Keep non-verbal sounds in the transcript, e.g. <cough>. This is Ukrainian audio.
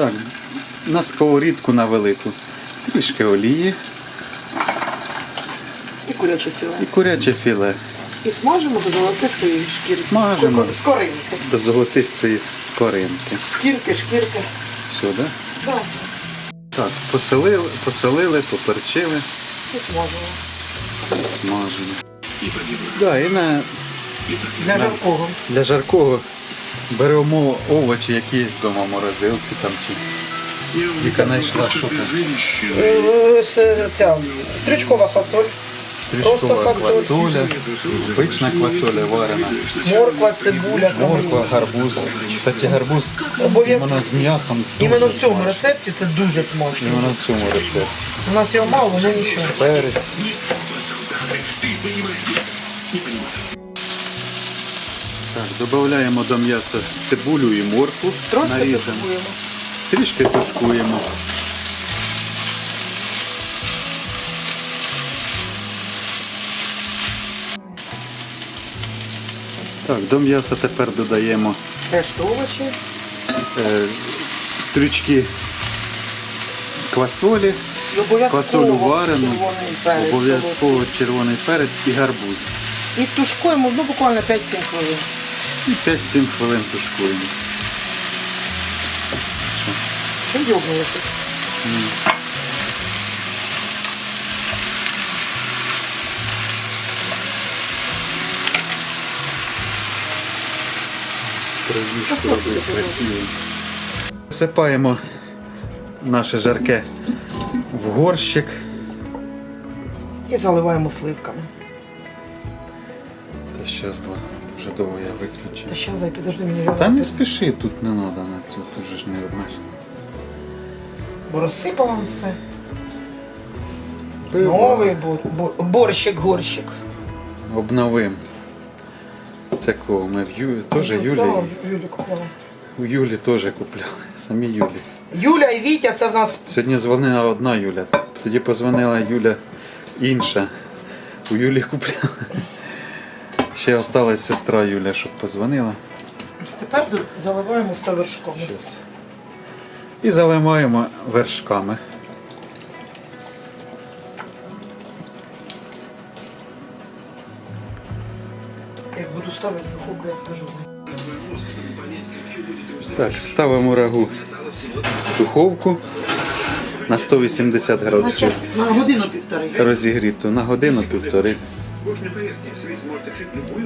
Так, на сковорідку на велику. Трішки олії І куряче філе. і куряче філе. І смажимо до золотистої шкірки. Смажемо. З коринки. До золотистої скоринки. Шкірки, шкірки. Все, да? Да. Так, поселили, поселили, поперчили І смажимо. і смажимо. Да, і на, Для жаркого. для жаркого беремо овочі, які є вдома в морозилці там чи. Віка знайшла що там. Ця стрючкова фасоль, Трішкова Просто фасоль. квасоля, звична квасоля варена, морква, цибуля, морква, гарбуз. Кстати, гарбуз Обов'язково. іменно з м'ясом. Іменно в цьому смачно. рецепті це дуже смачно. Іменно в цьому рецепті. У нас його мало, але нічого. Перець. Додаємо до м'яса цибулю і моркву. Трошки нарізану. тушкуємо. Трішки тушкуємо. Так, до м'яса тепер додаємо Решту овочі. е, стрючки квасолі, квасолю варену, червоний обов'язково червоний перець і гарбуз. І тушкуємо ну, буквально 5-7 хвилин. І 5-7 хвилин тушкуємо. Щось? Кровішку робить красиво. Всипаємо наше жарке в горщик. І заливаємо сливками. Та зараз бо вже довго я Та виключу. ще зай, підожди мені Та не спіши, тут не треба на цю, тут же ж не обмежено. Бо розсипала все. Пиво. Новий бор, бор, борщик, горщик. Обновим. Це кого? Ми в Ю... теж Юлі. Да, Юлі купила. У Юлі теж купляли. <laughs> Самі Юлі. Юля і Вітя, це в нас Сьогодні дзвонила одна Юля, тоді позвонила Юля інша. У Юлі купляли. Ще осталась сестра Юля, щоб позвонила. тепер заливаємо все вершком. І заливаємо вершками. Як буду ставити духовку, я скажу. Так, ставимо рагу в духовку на 180 градусів на годину півтори. розігріту на годину півтори. Будь не поверьте, свет может решить любую